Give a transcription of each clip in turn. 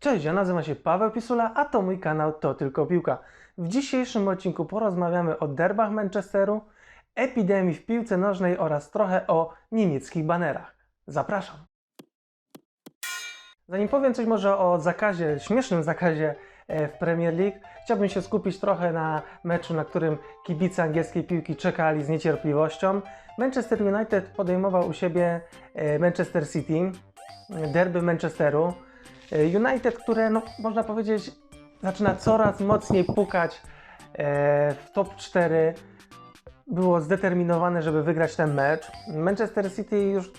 Cześć, ja nazywam się Paweł Pisula, a to mój kanał To Tylko Piłka. W dzisiejszym odcinku porozmawiamy o derbach Manchesteru, epidemii w piłce nożnej oraz trochę o niemieckich banerach. Zapraszam. Zanim powiem coś może o zakazie, śmiesznym zakazie e, w Premier League, chciałbym się skupić trochę na meczu, na którym kibice angielskiej piłki czekali z niecierpliwością. Manchester United podejmował u siebie e, Manchester City, derby Manchesteru. E, United, które no, można powiedzieć zaczyna coraz mocniej pukać e, w top 4, było zdeterminowane, żeby wygrać ten mecz. Manchester City już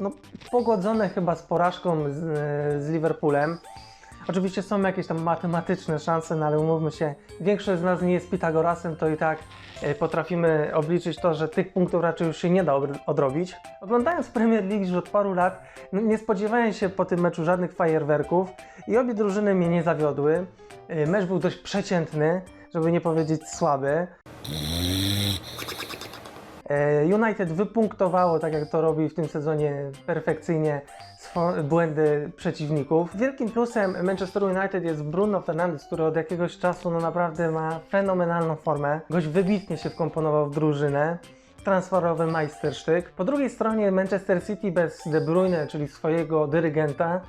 no, pogodzone chyba z porażką z, e, z Liverpoolem. Oczywiście są jakieś tam matematyczne szanse, no ale umówmy się, większość z nas nie jest Pitagorasem, to i tak e, potrafimy obliczyć to, że tych punktów raczej już się nie da odrobić. Oglądając Premier League już od paru lat, no, nie spodziewałem się po tym meczu żadnych fajerwerków i obie drużyny mnie nie zawiodły. E, Mecz był dość przeciętny, żeby nie powiedzieć słaby. E, United wypunktowało, tak jak to robi w tym sezonie perfekcyjnie, błędy przeciwników. Wielkim plusem Manchester United jest Bruno Fernandes, który od jakiegoś czasu no naprawdę ma fenomenalną formę. Gość wybitnie się wkomponował w drużynę. Transferowy majstersztyk. Po drugiej stronie Manchester City bez De Bruyne, czyli swojego dyrygenta,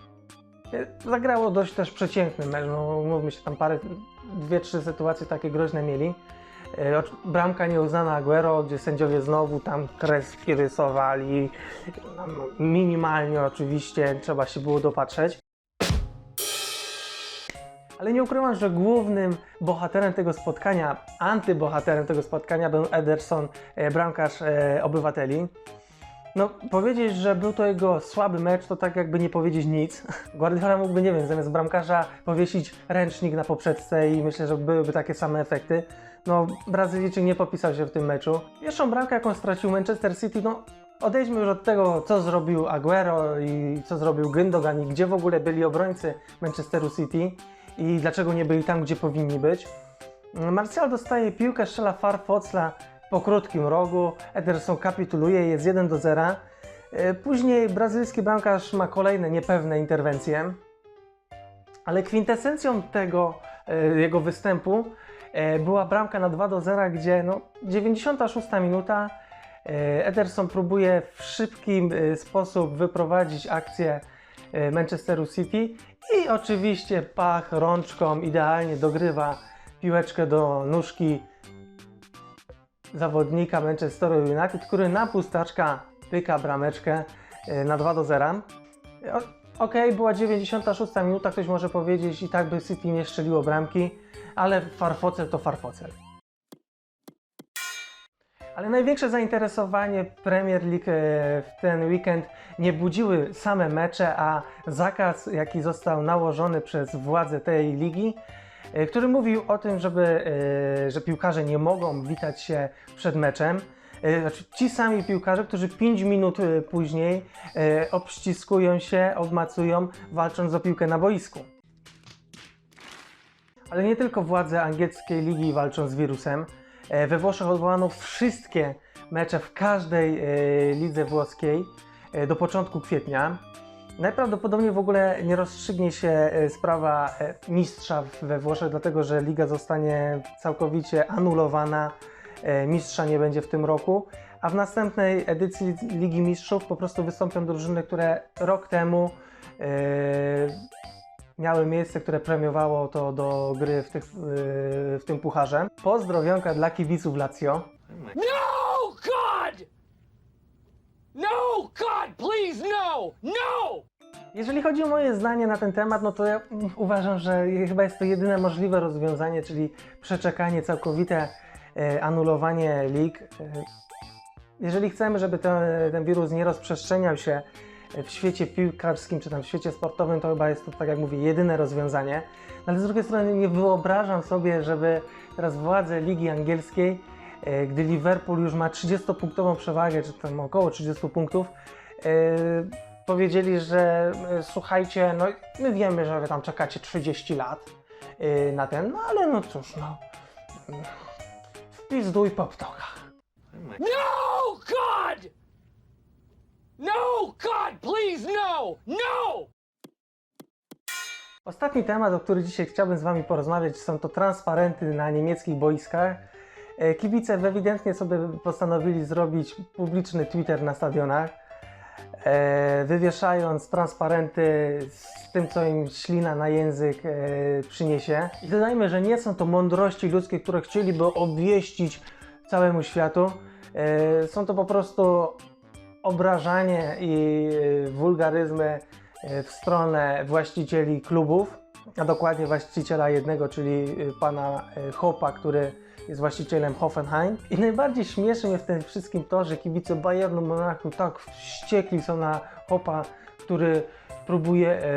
e, zagrało dość też przeciętny mecz. No, mówmy się, tam parę, dwie, trzy sytuacje takie groźne mieli. E, Bramka nieuznana Aguero, gdzie sędziowie znowu tam kreski rysowali. No, no, Minimalnie oczywiście, trzeba się było dopatrzeć. Ale nie ukrywam, że głównym bohaterem tego spotkania, antybohaterem tego spotkania był Ederson, e, bramkarz e, obywateli. No, powiedzieć, że był to jego słaby mecz, to tak jakby nie powiedzieć nic. Guardiola mógłby, nie wiem, zamiast bramkarza powiesić ręcznik na poprzeczce i myślę, że byłyby takie same efekty. No, Brazylijczyk nie popisał się w tym meczu. Pierwszą bramkę, jaką stracił Manchester City, no odejdźmy już od tego, co zrobił Aguero i co zrobił Gündogan i gdzie w ogóle byli obrońcy Manchesteru City i dlaczego nie byli tam, gdzie powinni być. Martial dostaje piłkę, strzela Farfocla po krótkim rogu, Ederson kapituluje, jest 1 do 0. E, Później brazylijski bramkarz ma kolejne niepewne interwencje, ale kwintesencją tego e, jego występu była bramka na 2 do 0, gdzie no, 96 minuta e, Ederson próbuje w szybki e, sposób wyprowadzić akcję e, Manchesteru City i oczywiście pach rączką idealnie dogrywa piłeczkę do nóżki zawodnika Manchesteru United, który na pustaczka pyka brameczkę e, na 2 do 0. O- Okej, była 96 minuta, ktoś może powiedzieć i tak by City nie strzeliło bramki, ale farfocel to farfocel. Ale największe zainteresowanie Premier League e, w ten weekend nie budziły same mecze, a zakaz, jaki został nałożony przez władze tej ligi, e, który mówił o tym, żeby, e, że piłkarze nie mogą witać się przed meczem. E, Znaczy, ci sami piłkarze, którzy 5 minut e, później e, obściskują się, obmacują, walcząc o piłkę na boisku. Ale nie tylko władze angielskiej ligi walczą z wirusem. We Włoszech odwołano wszystkie mecze w każdej lidze włoskiej do początku kwietnia. Najprawdopodobniej w ogóle nie rozstrzygnie się sprawa mistrza we Włoszech, dlatego że liga zostanie całkowicie anulowana. E, Mistrza nie będzie w tym roku, a w następnej edycji Ligi Mistrzów po prostu wystąpią drużyny, które rok temu e, miały miejsce, które premiowało to do gry w, tych, e, w tym pucharze. Pozdrowionka dla kibiców Lazio. No, God! No, God, please, no! No! Jeżeli chodzi o moje zdanie na ten temat, no to ja uważam, że chyba jest to jedyne możliwe rozwiązanie, czyli przeczekanie, całkowite anulowanie lig. E, jeżeli chcemy, żeby ten, ten wirus nie rozprzestrzeniał się w świecie piłkarskim czy tam w świecie sportowym, to chyba jest to, tak jak mówię, jedyne rozwiązanie. No ale z drugiej strony nie wyobrażam sobie, żeby teraz władze Ligi Angielskiej, e, gdy Liverpool już ma 30-punktową przewagę, czy tam około 30 punktów, e, powiedzieli, że e, słuchajcie, no my wiemy, że wy tam czekacie 30 lat e, na ten, no ale no cóż, no wpizduj po ptokach. No, God! No, God, please, no! No! Ostatni temat, o który dzisiaj chciałbym z Wami porozmawiać, są to transparenty na niemieckich boiskach. E, Kibice ewidentnie sobie postanowili zrobić publiczny Twitter na stadionach, wywieszając transparenty z tym, co im ślina na język e, przyniesie. I dodajmy, że nie są to mądrości ludzkie, które chcieliby obwieścić całemu światu. E, Są to po prostu obrażanie i e, wulgaryzmy e, w stronę właścicieli klubów, a dokładnie właściciela jednego, czyli e, pana e, Hopa, który jest właścicielem Hoffenheim. I najbardziej śmieszy mnie w tym wszystkim to, że kibice Bayernu Monachium tak wściekli są na Hopa, który próbuje e,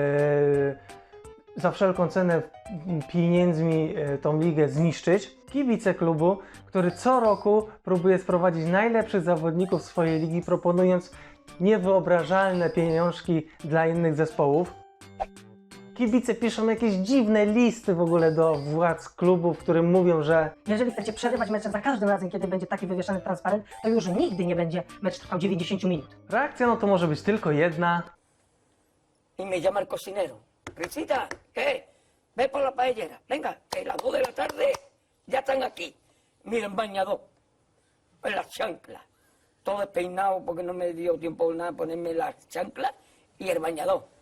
za wszelką cenę pieniędzmi e, tą ligę zniszczyć. Kibice klubu, który co roku próbuje sprowadzić najlepszych zawodników swojej ligi, proponując niewyobrażalne pieniążki dla innych zespołów. Kibice piszą jakieś dziwne listy w ogóle do władz klubu, w którym mówią, że Jeżeli chcecie przerywać mecze za każdym razem, kiedy będzie taki wywieszany transparent, to już nigdy nie będzie mecz trwał 90 minut. reakcja no to może być tylko jedna. y me llama el cocinero. Risita, ¿qué? Ve por la paellera. Venga, que las dos de la tarde ya están aquí. Miren, bañador. En las chanclas. Todo despeinado porque no me dio tiempo nada ponerme las chanclas y el bañador.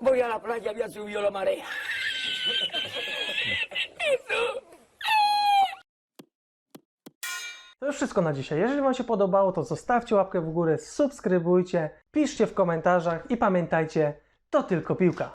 Voy a la playa, había subido la marea. To już wszystko na dzisiaj. Jeżeli Wam się podobało, to zostawcie łapkę w górę, subskrybujcie, piszcie w komentarzach i pamiętajcie, to tylko piłka.